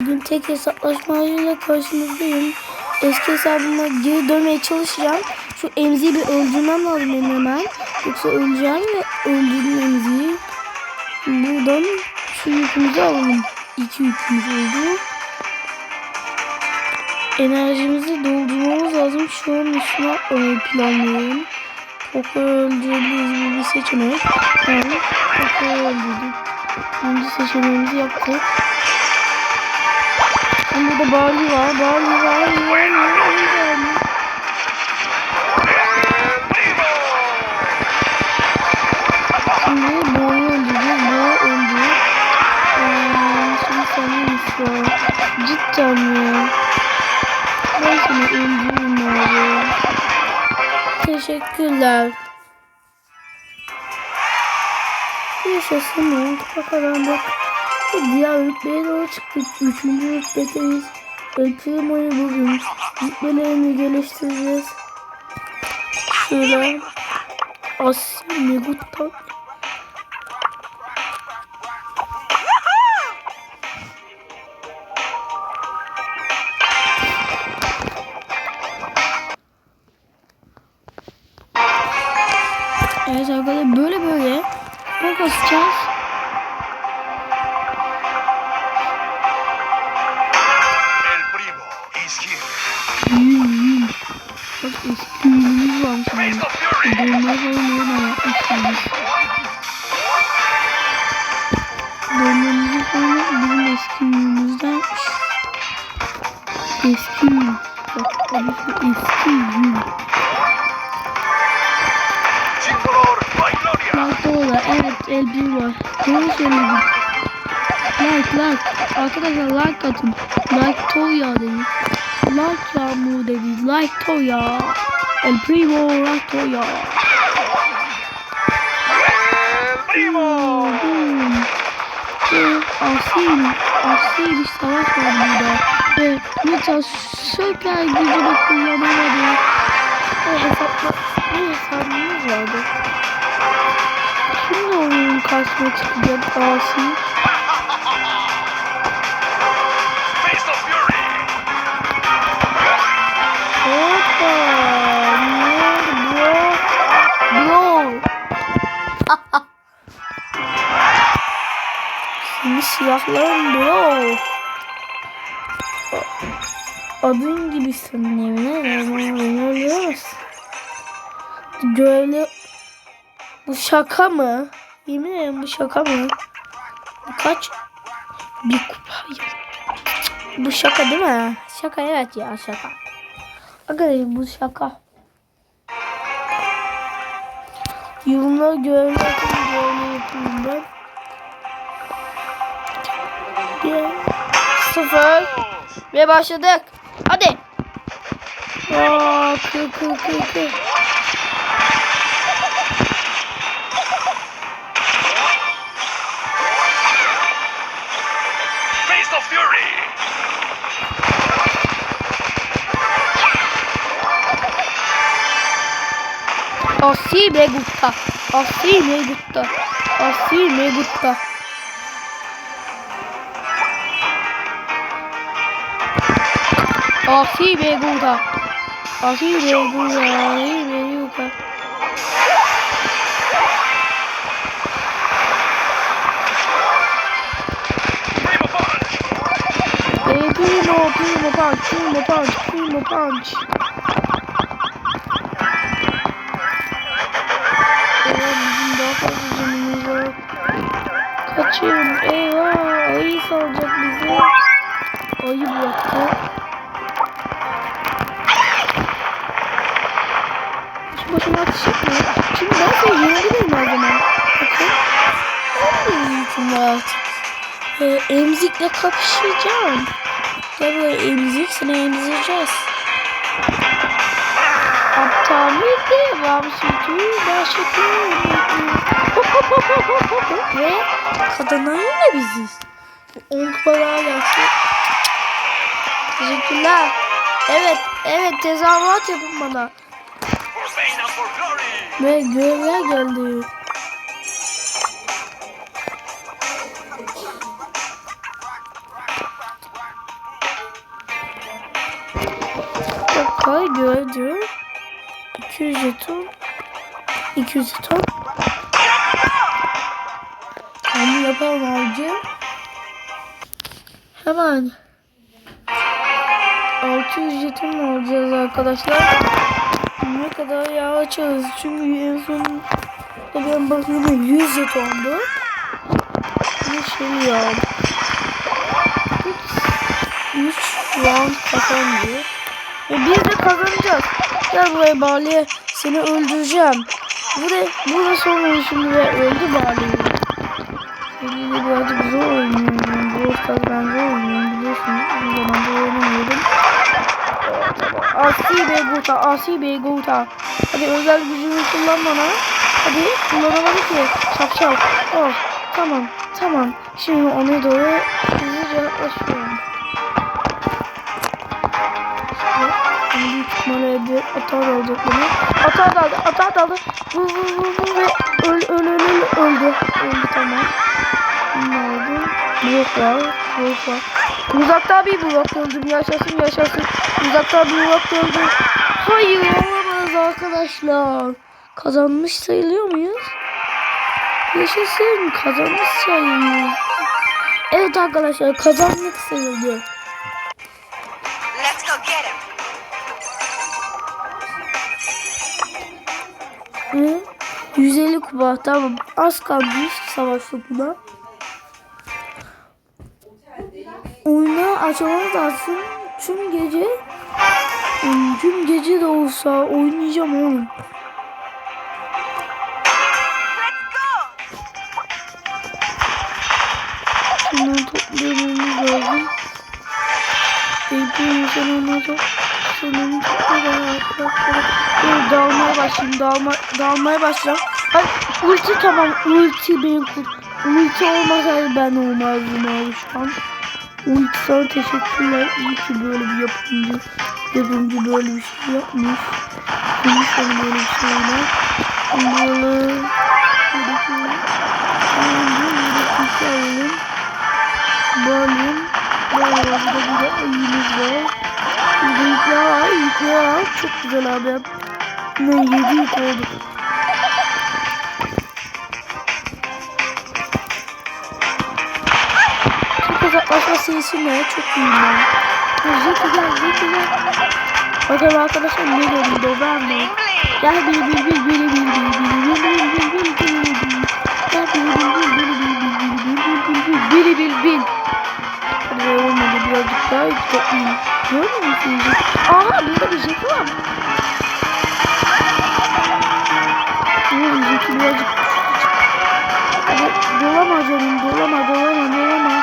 Bugün tek hesaplaşmayla karşınızdayım. Eski hesabıma geri dönmeye çalışacağım. Şu emziği bir öldürmem lazım benim hemen. Yoksa öleceğim ve öldürdüm emziği. Buradan şu yükümüzü alalım. İki yükümüz oldu. Enerjimizi doldurmamız lazım. Şu an üstüne planlıyorum. Poker öldürebiliriz gibi bir seçenek. Yani Poker öldürdük. Birinci seçeneğimizi yaptık. Şimdi burada Barley var. Barley var. Barley. Şimdi Boğa'yı öldüreceğiz. Boğa öldü. Ee, şimdi sen ya? Cidden ya. Ben seni öldürürüm abi. Teşekkürler. Yaşasın o. Bakalım bak. Diğer rütbeye doğru çıktık. Üçüncü rütbedeyiz. Primo'yu bugün rütbelerini geliştireceğiz. Şöyle. Asya ürünümüz varmış. Face yani. the fury. Dolma dolma da yapmışsınız. Dolmamızı falan bizim eski ürünümüzden Eski ürün. Bak ki eski gloria. Like dolar. Evet elbi var. Doğru söyledim. Like like. Arkadaşlar like atın. Like Toya dedi. Like yağmur dedi. Like Toya. El Primo like Toya. El primo. Asil, asil bir savaş var burada. Ve Nita süper gücünü kullanamadı. Ve hesapla, bir hesabımız vardı. Şimdi oyunun karşısına çıkacak asil. Senin silahların bro. Adın yemin ederim. Beni öldüremezsin. Böyle bu şaka mı? Yemin ederim bu şaka mı? Bu kaç? Bir kupa. Bu şaka değil mi? Şaka evet ya şaka. Arkadaşlar bu şaka. Yorumları görmek için böyle yapayım ben. Bir, sıfır ve başladık. Hadi. Aa, kır kır kır kır. Así me gusta. Así me gusta. Así me gusta. Así me gusta. Primo punch. Eh, primo, primo punch, primo punch, primo punch. Eyvah bizim daha fazla canımız var. Kaçın. Eyvah ayı salacak bizi. Ayı bıraktı. Emzikle kapışacağım. Gel buraya emzik seni emzireceğiz. Aptal bir devam sütü başlatıyor. Ve kazanan yine biziz. 10 kupa daha gelsin. Teşekkürler. Evet, evet tezahürat yapın bana. Ve görevler geldi. Dakika diyor. 200 jeton. 200 jeton. Onu yapalım abici. Hemen. 600 jeton alacağız arkadaşlar. Ne kadar yağ açarız. Çünkü en son ben bakıyorum 100 jetondu. Bir şey ya. 3 round kazandı. Ve biz de kazanacağız. Gel buraya Bali. Seni öldüreceğim. Buraya, burada son oluşum ve öldü Bali. Seninle birazcık zor oynuyorum. Bu Stars ben zor oynuyorum biliyorsunuz. Bu zamanda oynamıyordum. Asi Beygota, Asi Beygota. Hadi özel gücünü kullan bana. Hadi kullanamadı ki. Şapşal. Oh, tamam, tamam. Şimdi ona doğru hızlıca yaklaşıyorum. Şimdi büyük ihtimalle atar alacak beni. Atar daldı, atar daldı. Vur vur vur vur ve öl öl öl öl öldü. Öldü tamam. Ne oldu? Blok var, blok var. Uzakta bir blok öldüm. Yaşasın yaşasın. Uzakta bir blok öldüm. Hayır olamaz arkadaşlar. Kazanmış sayılıyor muyuz? Yaşasın kazanmış sayılıyor. Evet arkadaşlar kazanmak sayılıyor. 150 kupa tamam az kalmış savaş topuna. Oyunu açmamız lazım. Tüm gece tüm gece de olsa oynayacağım oğlum. Bunları toplamamız lazım. Eğitim insanına çok Dur dağılmaya başlayayım. Dağılma, dağılmaya başlayacağım. Hayır ulti tamam. Ulti benim kurt. Ulti olmasaydı ben olmazdım abi şu an. Ulti sana teşekkürler. İyi ki böyle bir yapımcı. Yapımcı böyle bir şey yapmış. İyi sana böyle bir şey var. Böyle. Buradaki. Buradaki alalım. Balım. Burada bir Yükler var. Çok güzel abi. Ne yedi yük oldu. Çok uzaklaşma serisi ne? Çok iyiyim ben. Zeki gel, Zeki gel. Bakın arkadaşlar ne de ben mi? Gel bil bil bil bil bil bil bil bil bil Musunuz? Aa burada bir Zeki var. Ulan Zeki birazcık dolama canım dolama dolama dolama.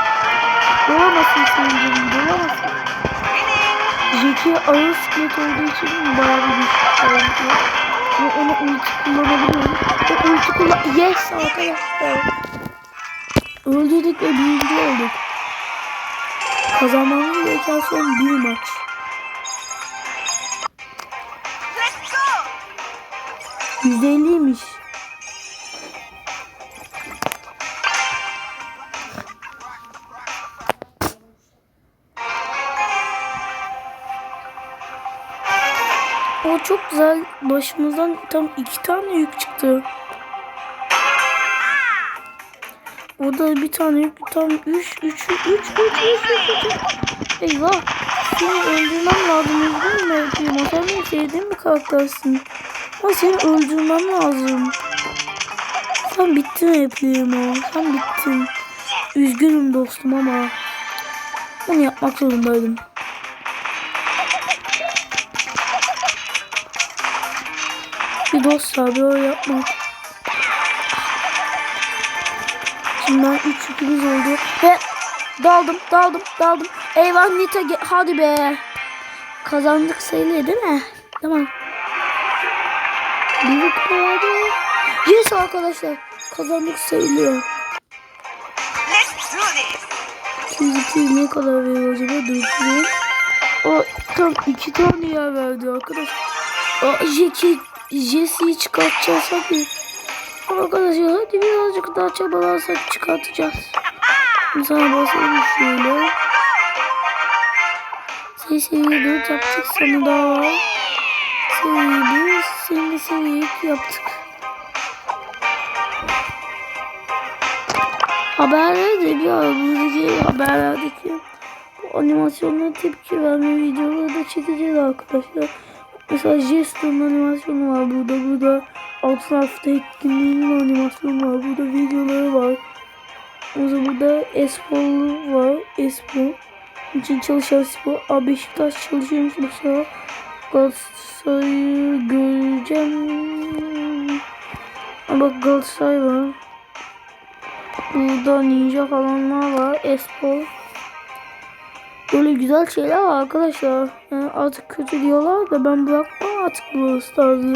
Dolamasın senin canım dolamasın. Jeki ağır siklet olduğu için bayağı bir güçlü sağlıyor. Ve onu ulti kullanabiliyorum. Ve ulti kullan... Yes arkadaşlar. Öldürdük ve birinci olduk. Kazanmamız gereken son bir maç. %50'ymiş. O çok güzel. Başımızdan tam iki tane yük çıktı. O da bir tane yük. Tam üç, üç, üç, üç, üç, üç, üç. Eyvah. Seni öldürmem lazım. Üzgün mü yapayım? Sen benim sevdiğim bir karaktersin. Ama seni öldürmem lazım. Sen bittin yapayım o. Sen bittin. Üzgünüm dostum ama. Bunu yapmak zorundaydım. Bir dost abi o yapma. Şimdi ben 3 yükümüz oldu. Ve daldım daldım daldım. Eyvah Nita hadi be. Kazandık sayılıyor değil mi? Tamam. Kupa vardı. Yes arkadaşlar. Kazandık sayılıyor. Let's do this. 202 ne kadar veriyor acaba? Duyduğum. O tam iki tane yer verdi arkadaş. O Jeki Jesse'yi çıkartacağız hadi. Arkadaşlar hadi birazcık daha çabalarsak çıkartacağız. Şimdi sana basalım şöyle. seviye 4 yaptık sonra daha var. Seviye 1 şimdi seviye 2 yaptık. Haberlerde bir buradaki haberlerdeki bu animasyonlara tepki verme videoları da çekeceğiz arkadaşlar. Mesela Jester'ın animasyonu var burada. Burada altın harfte etkinliğinin animasyonu var. Burada videoları var. Mesela burada Espor var. Espor. için çalışan spor. Aa, Beşiktaş çalışıyormuş mesela. Galatasaray'ı göreceğim. Bak Galatasaray var. Burada ninja falanlar var. Espor. Böyle güzel şeyler var arkadaşlar. Yani artık kötü diyorlar da ben bırakmam artık bu Stars'ı.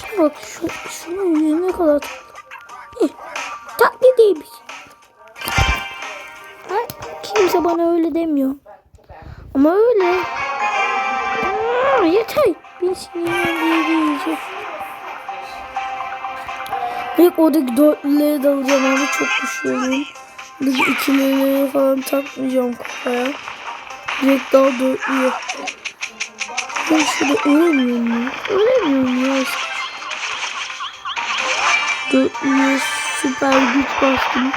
Şuna bak şu, şunu ne kadar. Eh, tatlı değilmiş. Ha, kimse bana öyle demiyor. Ama öyle. Yeter. Bir sinirlendireceğim. İlk oradaki dörtlüleri de alacağım ama çok düşüyorum. Buradaki ikilileri falan takmayacağım kafaya. Direkt daha dörtlü yapacağım. Ben şurada ölemiyorum ya. Ölemiyorum ya. Dörtlüye süper güç bastım.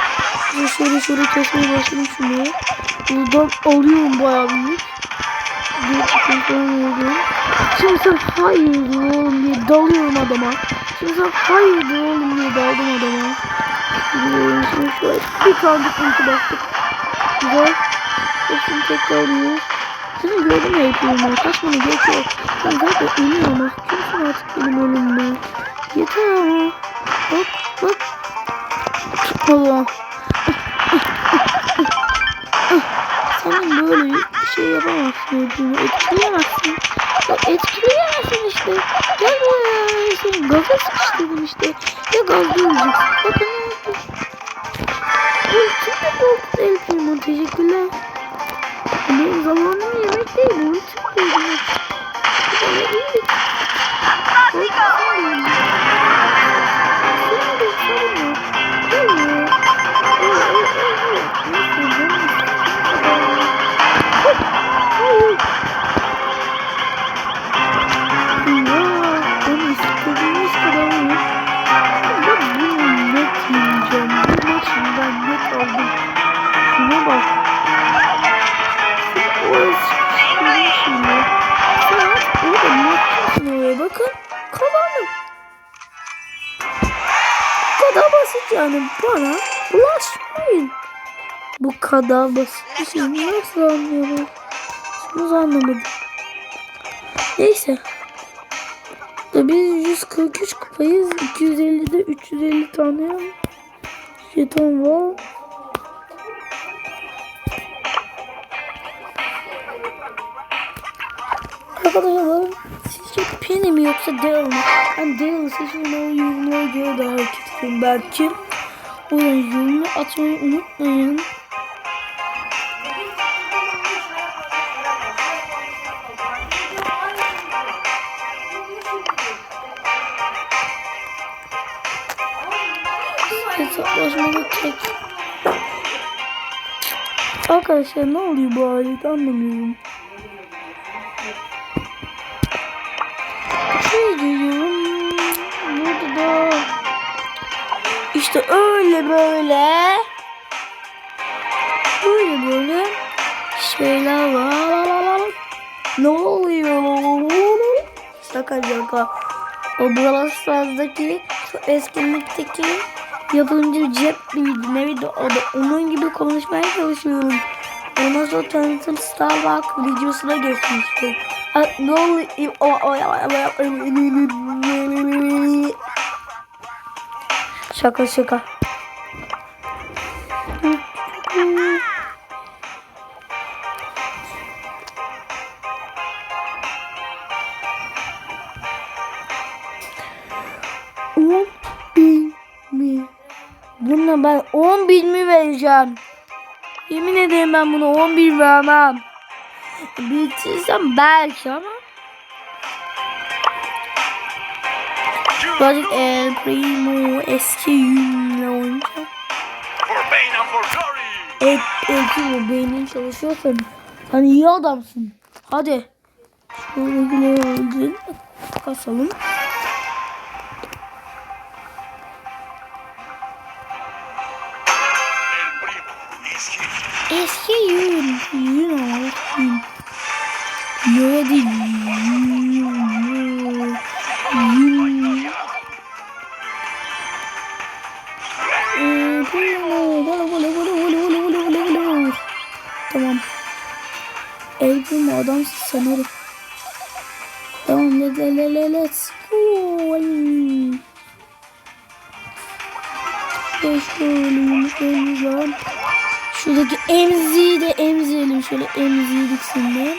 Şöyle şöyle kesmeye başladım şunu. Buradan alıyorum bayağı büyük. Falan alıyorum. Şimdi sen hayırdır oğlum diye dalıyorum adama. Şimdi sen hayırdır oğlum diye daldım adama. Şimdi şöyle bir kaldık ulti bastık. Güzel. Hepsini tekrar alıyoruz. Seni gördüm ya ya. Kaçmanı gerek yok. Ben zaten ölüyorum. Mahkumsun artık benim ölümümden. Yeter ama. Bak bak. Senin böyle şey yapamazsın ödümü. Etkileyemezsin. Bak etkileyemezsin işte. Gel buraya. Seni gaza sıkıştırdım işte. Ya gazda öleceksin. Bakın ne oldu. Ultim de bu. El Primo teşekkürler. Benim zamanım yemek değil. Bu ultim değil. Kadar basit bir şey nasıl anlayamam? Bunu anlamadım. Neyse. Biz 143 kupayız. 250'de 350 tane jeton var. Arkadaşlar sizce Penny mi yoksa Dale mi? Ben Dale seçim o yorumlara göre daha hareket edeyim belki. O yüzden yorumu atmayı unutmayın. Hesaplaşmada tek. Arkadaşlar ne oluyor bu alet anlamıyorum. Şey diyorum. Burada da işte öyle böyle böyle böyle şeyler var. Ne oluyor? Şaka şaka. O Brawl Stars'daki şu eskinlikteki yapımcı cep miydi neydi o da onun gibi konuşmaya çalışıyorum. Ondan sonra tanıtım Starbucks videosuna geçmiştim. Ne oluyor? Şaka şaka. Ben 10 bin mi vereceğim? Yemin ederim ben buna 10 bin vermem. Bitirsem belki ama. Birazcık El Primo eski yünle oynayacağım. Primo beynin çalışıyorsan sen iyi adamsın. Hadi. Şöyle güle öldün. Kasalım. Eski yun. Yun Allah'ım. Yo değil. Yun. Yun. Tamam. El bulma adam sanırım. Tamam let's go. Let's go. Let's go. Şuradaki emziği de emzirelim şöyle emziği şimdi.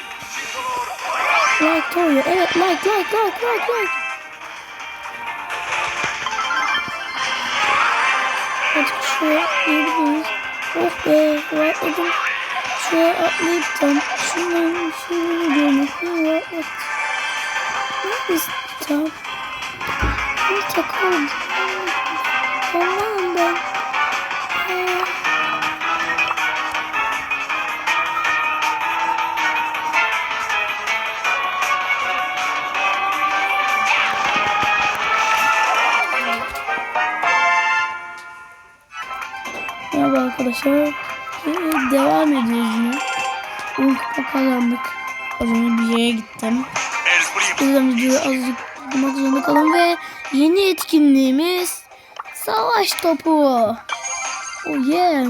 Like Toyo. Evet like like like like like. Artık şuraya atlayabiliriz. Oh be rahatladım. Şuraya atlayıp tam şunların şunları görmek rahatlattı. Neredesin tam? Bir takalım. Tamam arkadaşlar. Ee, Devam ediyoruz yine. Uyku kazandık. Az önce bir yere gittim. O azıcık durmak zorunda kalın ve yeni etkinliğimiz savaş topu. Oh yeah.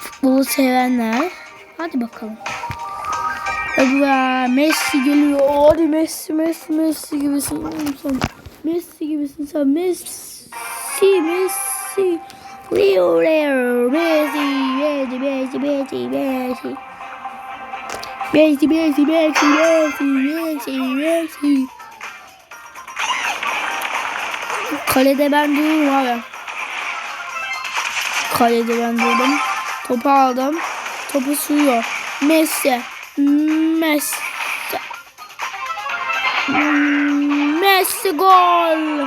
Futbolu sevenler. Hadi bakalım. Be, Messi geliyor. Hadi Messi, Messi, Messi gibisin sen. Messi gibisin sen. Messi, Messi. Leo, Leo, Messi, Messi, Messi, Messi, Messi. Messi, Messi, Messi, Messi, Messi, Messi. Kalede ben dururum abi. Kalede ben durdum. Topu aldım. Topu sürüyor. Messi. Messi. Messi gol.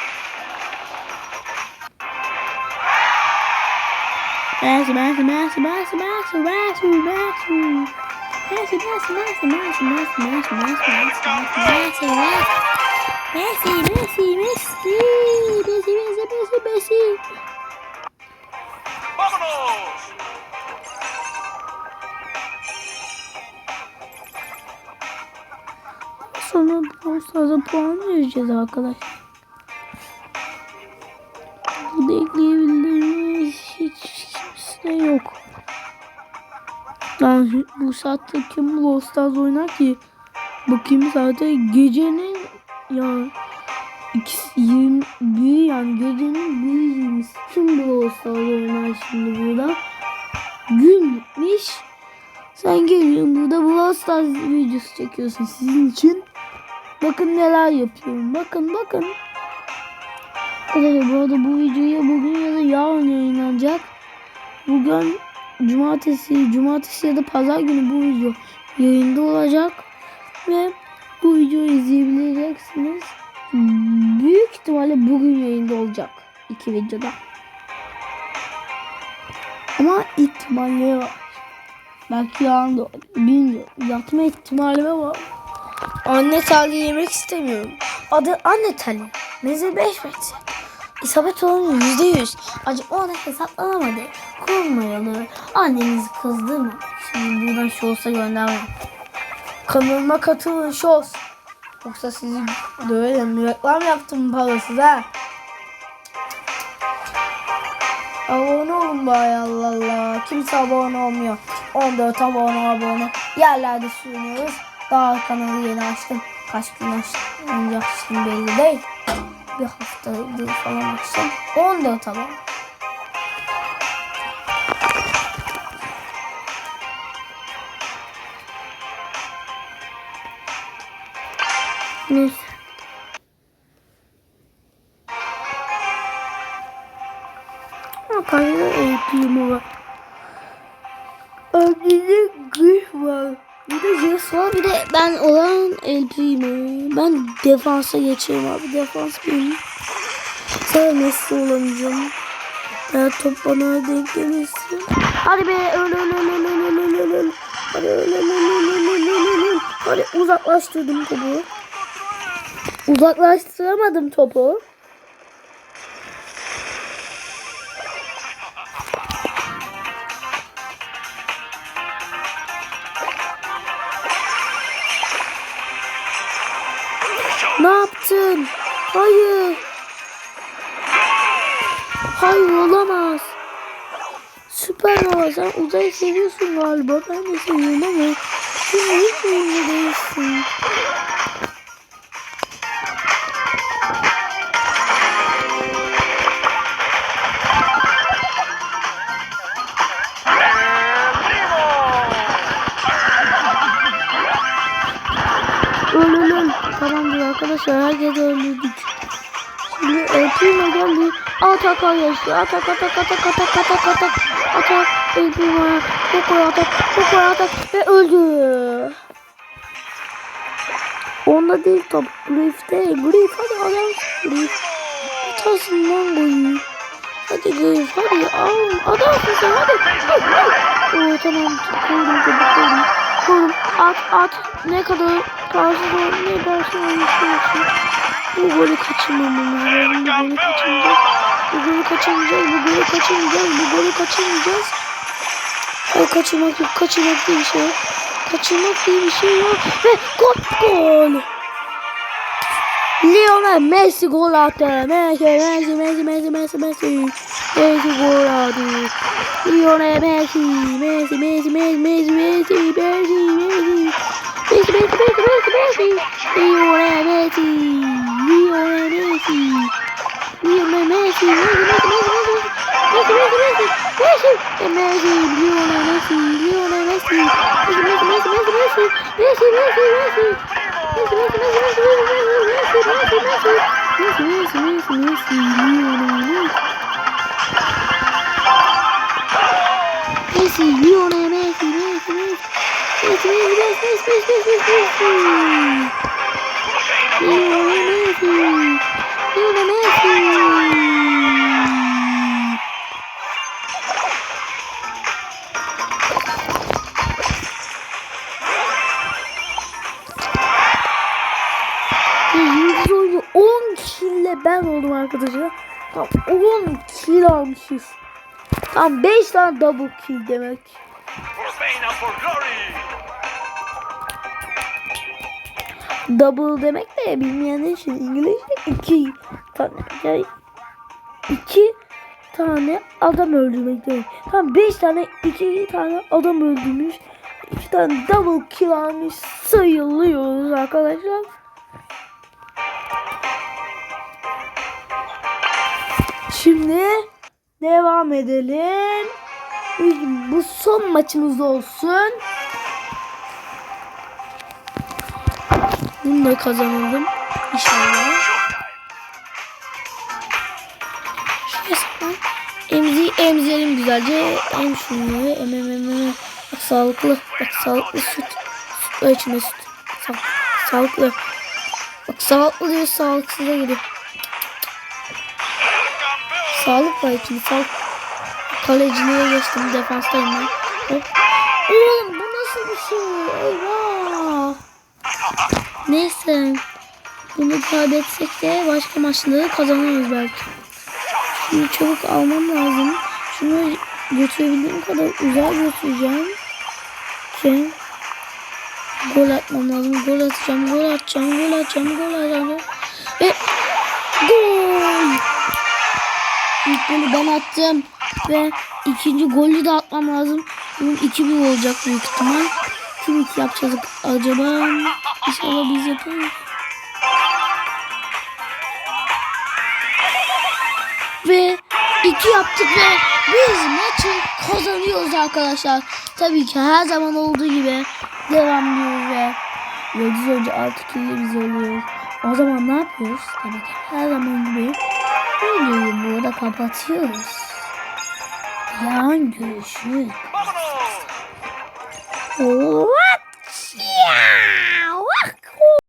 Messi, Messi, Messi, Messi, Messi, Messi, Messi, Messi, Messi, Messi, Messi, Messi, Messi, Messi, Messi, Messi. Vámonos. Sonra Bronzer'a puan vereceğiz arkadaşlar. Burada ekleyebildiğimiz saatte kim Brawl Stars oynar ki? Bakayım zaten gecenin ya ikisi 21 yani gecenin bir kim Brawl Stars oynar şimdi burada? Gün bitmiş. Sen geliyorsun burada Brawl Stars videosu çekiyorsun sizin için. Bakın neler yapıyorum. Bakın bakın. Arkadaşlar bu arada bu videoya bugün ya da yarın yayınlanacak. Bugün cumartesi, cumartesi ya da pazar günü bu video yayında olacak. Ve bu videoyu izleyebileceksiniz. Büyük ihtimalle bugün yayında olacak. iki videoda. Ama ihtimalleri var. Belki yarın da. Bilmiyorum. Yatma ihtimalime var. Anne tali yemek istemiyorum. Adı anne tali. Meze 5 metre. İsabet oranı yüzde yüz. Acı o da hesaplanamadı. Kurmayalı. Annenizi kızdırma. Şimdi buradan Şols'a gönderme. Kanalıma katılın Şols. Yoksa sizi döverim. Reklam yaptım parasız ha. Abone olun bari Allah Allah. Kimse abone olmuyor. 14 abone abone. Yerlerde sürünüyoruz. Daha kanalı yeni açtım. Kaç gün açtım. Önce açtım belli değil bir haftadır falan akşam. 14 ama. Neyse. Arkadaşlar eğitimi var. Bir de güç var. Bir de jest var. Bir de ben olan eğitimi. Ben defansa geçeyim abi. Defans benim. Sonra Messi olamayacağım. Ya top bana denk gelirsin. Hadi be öl öl öl öl öl öl öl öl. Hadi öl öl öl öl öl öl öl öl. Hadi uzaklaştırdım topu. Uzaklaştıramadım topu. Nova sen uzayı seviyorsun galiba. Ben de seviyorum ama sen hiç uyumlu değilsin. Öl öl öl. Tamamdır arkadaşlar herkes öldürdük. Şimdi El Primo geldi. Ataka geçti. Atak atak atak atak atak atak. Atak. Primo'ya. Koko'ya atak. Koko'ya atak. Ve öldü. Onda değil top. Griff'te. Griff hadi adam. Griff. Atarsın lan golü. Hadi Griff hadi. Al. Adamsın sen hadi. Oo tamam. Koydum topu koydum. Koydum. At at. Ne kadar tarzı ne dersin oynuyorsun. Bu golü kaçırmamamız lazım. Bu golü kaçırmayacağız. Bu golü kaçırmayacağız. Bu golü kaçırmayacağız. Bu golü kaçırmayacağız. Hayır kaçırmak yok. Kaçırmak diye bir şey yok. Kaçırmak diye bir şey yok. Ve gol. Gol. Lionel Messi gol attı. Messi, Messi, Messi, Messi, Messi, Messi. Messi gol attı. Lionel Messi, Messi, Messi, Messi, Messi, Messi, Messi, Messi. Messi, Messi, Messi, Messi, Messi. Lionel Messi, Lionel Messi. Lionel Messi, Messi, Messi, Messi, Messi, Messi, Messi, Messi, Messi, Lionel Messi, Lionel Messi, Messi, Messi, Messi, Messi, Messi, Messi, Messi, Messi, Messi, Messi, Messi, Messi, Messi, Messi, Messi, Messi, Messi, Lionel Messi. Messi, Lionel Messi, Messi, Messi, Messi, Messi, Messi, Messi, Messi, Messi, Messi. Lionel Messi, Lionel Messi. Ben oldum arkadaşlar. Tam 10 kill almışız. Tam 5 tane double kill demek. Double demek de bilmeyenler için İngilizce iki tane yani iki tane adam öldürmek demek. Tam beş tane iki tane adam öldürmüş. iki tane double kill almış sayılıyoruz arkadaşlar. Şimdi devam edelim. Bu son maçımız olsun. Bunu da kazanalım. İnşallah. Emzi emzelim güzelce. Em şunları. Em em em em. Bak sağlıklı. Bak sağlıklı süt. Süt içme süt. Sa sağlıklı. Bak sağlıklı diyor sağlıksıza gidiyor. Sağlık var içinde. Sağlık. Kaleciliğe geçtim. Defanstayım ben. Hop. Oğlum bu nasıl bir şey? Eyvah. Neyse. Bunu kaybetsek de başka maçları kazanırız belki. Şunu çabuk almam lazım. Şunu götürebildiğim kadar uzağa götüreceğim. Ki gol atmam lazım. Gol atacağım, gol atacağım, gol atacağım, gol atacağım. Ve gol! İlk golü ben attım. Ve ikinci golü de atmam lazım. Bunun 2-1 olacak büyük ihtimal. Kim yapacağız acaba? İnşallah biz yaparız. Ve iki yaptık ve biz maçı kazanıyoruz arkadaşlar. Tabii ki her zaman olduğu gibi devam ediyoruz ve Yıldız önce artık ile biz oluyoruz. O zaman ne yapıyoruz? Tabii ki her zaman gibi videoyu burada kapatıyoruz. Yarın görüşürüz. Oo.